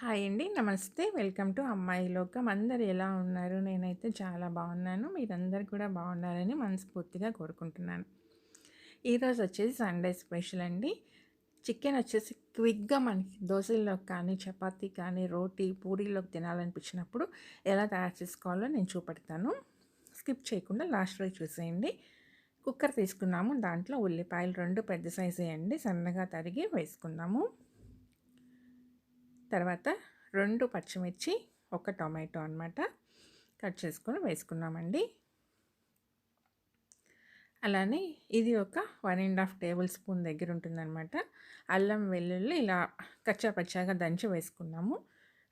Hi అండి. నమస్తే. Welcome to అమ్మాయి లోకం. అందరు ఎలా ఉన్నారు? నేనైతే చాలా బాగున్నాను. మీరందరు కూడా బాగున్నారని మనస్ఫూర్తిగా కోరుకుంటున్నాను. ఈరోజు వచ్చేసి సండే స్పెషల్ అండి. చికెన్ వచ్చేసి క్విక్గా మనకి దోశల్లోకి కానీ చపాతీ కానీ రోటీ పూరీలోకి తినాలనిపించినప్పుడు ఎలా తయారు చేసుకోవాలో నేను చూపెడతాను. స్కిప్ చేయకుండా లాస్ట్ వరకు చూసేయండి. కుక్కర్ తీసుకున్నాము. దాంట్లో ఉల్లిపాయలు రెండు పెద్ద సైజు వేయండి సన్నగా తరిగి వేసుకుందాము తర్వాత రెండు పచ్చిమిర్చి ఒక టొమాటో అనమాట కట్ చేసుకొని వేసుకున్నామండి. అలానే ఇది ఒక one and half tablespoon దగ్గర ఉంటుందన్నమాట. అల్లం వెల్లుల్లి ఇలా కచ్చా పచ్చాగా దంచి వేసుకున్నాము.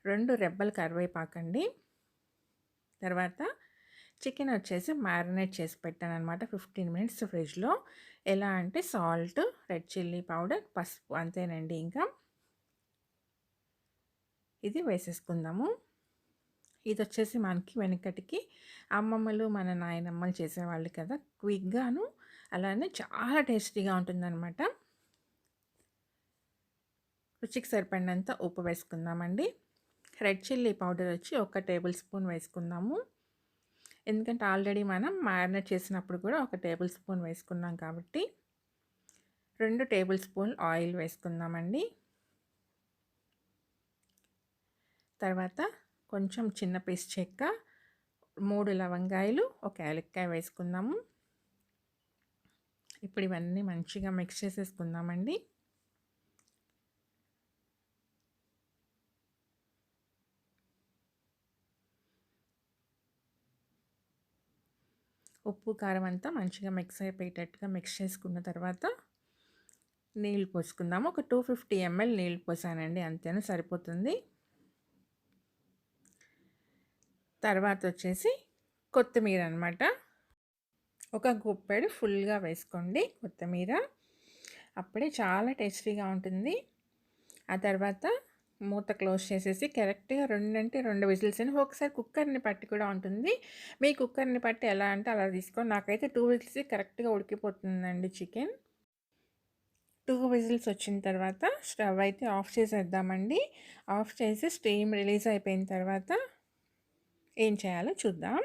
రెండు రెబ్బలు కరివేపాకండి తర్వాత చికెన్ వచ్చేసి మ్యారినేట్ చేసి పెట్టాను అనమాట ఫిఫ్టీన్ మినిట్స్ ఫ్రిడ్జ్లో. ఎలా అంటే సాల్ట్ రెడ్ చిల్లీ పౌడర్ పసుపు అంతేనండి ఇంకా. ఇది వేసేసుకుందాము. ఇది వచ్చేసి మనకి వెనకటికి అమ్మమ్మలు మన నాయనమ్మలు చేసేవాళ్ళు కదా క్విక్గాను. అలానే చాలా టేస్టీగా ఉంటుందన్నమాట. రుచికి సరిపడినంత ఉప్పు వేసుకుందామండి. రెడ్ చిల్లీ పౌడర్ వచ్చి ఒక టేబుల్ స్పూన్ వేసుకుందాము. ఎందుకంటే ఆల్రెడీ మనం మ్యారినేట్ చేసినప్పుడు కూడా ఒక టేబుల్ స్పూన్ వేసుకున్నాం కాబట్టి రెండు టేబుల్ స్పూన్ ఆయిల్ వేసుకుందామండి. తర్వాత కొంచెం చిన్న పీస్ చెక్క మూడు లవంగాయలు ఒక యాలక్కాయ వేసుకుందాము. ఇప్పుడు ఇవన్నీ మంచిగా మిక్స్ చేసేసుకుందామండి. ఉప్పు కారం అంతా మంచిగా మిక్స్ అయిపోయేటట్టుగా మిక్స్ చేసుకున్న తర్వాత నీళ్ళు పోసుకుందాము. ఒక టూ ఫిఫ్టీ ఎంఎల్ నీళ్ళు పోసానండి అంతేనా? సరిపోతుంది. తర్వాత వచ్చేసి కొత్తిమీర అనమాట ఒక గుప్పెడు ఫుల్గా వేసుకోండి కొత్తిమీర. అప్పుడే చాలా టేస్టీగా ఉంటుంది. ఆ తర్వాత మూత క్లోజ్ చేసేసి కరెక్ట్గా రెండంటే రెండు విజిల్స్ అని ఒకసారి కుక్కర్ని పట్టి కూడా ఉంటుంది. మీ కుక్కర్ని పట్టి ఎలా అంటే అలా తీసుకోండి నాకైతే టూ విజిల్స్ కరెక్ట్గా ఉడికిపోతుందండి చికెన్. టూ విజిల్స్ వచ్చిన తర్వాత స్టవ్ అయితే ఆఫ్ చేసేద్దామండి. ఆఫ్ చేసి స్టీమ్ రిలీజ్ అయిపోయిన తర్వాత ఏం చేయాలో చూద్దాం.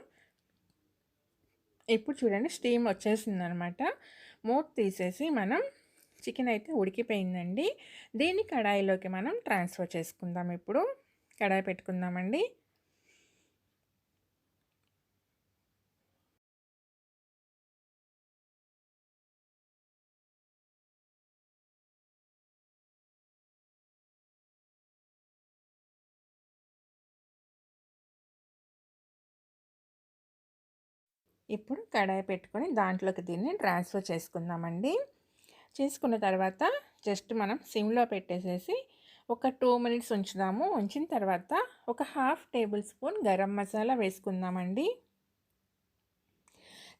ఇప్పుడు చూడండి స్టీమ్ వచ్చేసింది అనమాట మూత తీసేసి మనం చికెన్ అయితే ఉడికిపోయిందండి. దీన్ని కడాయిలోకి మనం ట్రాన్స్ఫర్ చేసుకుందాం ఇప్పుడు. కడాయి పెట్టుకుందామండి. ఇప్పుడు కడాయి పెట్టుకొని దాంట్లోకి దీన్ని ట్రాన్స్ఫర్ చేసుకుందామండి. చేసుకున్న తర్వాత జస్ట్ మనం సిమ్లో పెట్టేసేసి ఒక టూ మినిట్స్ ఉంచుదాము. ఉంచిన తర్వాత ఒక half tablespoon garam masala వేసుకుందామండి.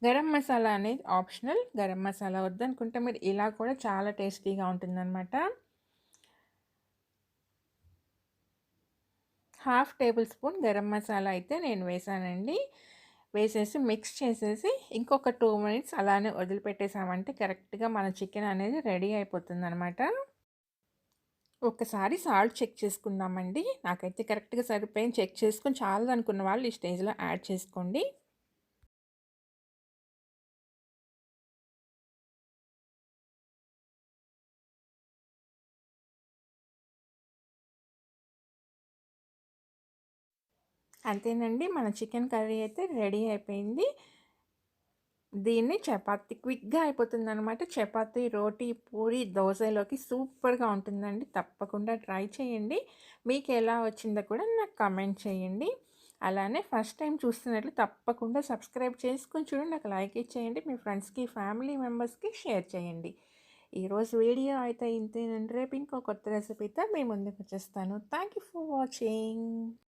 గరం మసాలా అనేది ఆప్షనల్. గరం మసాలా వద్దనుకుంటే మీరు ఇలా కూడా చాలా టేస్టీగా ఉంటుందన్నమాట. Half tablespoon garam masala అయితే నేను వేసానండి. వేసేసి మిక్స్ చేసేసి ఇంకొక టూ మినిట్స్ అలానే వదిలిపెట్టేసామంటే కరెక్ట్గా మన చికెన్ అనేది రెడీ అయిపోతుంది అనమాట ఒకసారి సాల్ట్ చెక్ చేసుకుందామండి. నాకైతే కరెక్ట్గా సరిపోయింది. చెక్ చేసుకొని చాలా అనుకున్న వాళ్ళు ఈ స్టేజ్లో యాడ్ చేసుకోండి. అంతేనండి. మన చికెన్ కర్రీ అయితే రెడీ అయిపోయింది. దీన్ని చపాతి క్విక్గా అయిపోతుంది అనమాట చపాతీ రోటీ పూరి దోశలోకి సూపర్గా ఉంటుందండి. తప్పకుండా ట్రై చేయండి. మీకు ఎలా వచ్చిందో కూడా నాకు కమెంట్ చేయండి. అలానే ఫస్ట్ టైం చూస్తున్నట్లు తప్పకుండా సబ్స్క్రైబ్ చేసుకుని చూడండి. నాకు లైక్ ఇచ్చేయండి. మీ ఫ్రెండ్స్కి ఫ్యామిలీ మెంబర్స్కి షేర్ చేయండి. ఈరోజు వీడియో అయితే ఇంతేనండి. రేపు ఇంకో కొత్త రెసిపీతో మీ ముందుకు వచ్చేస్తాను. Thank you for watching.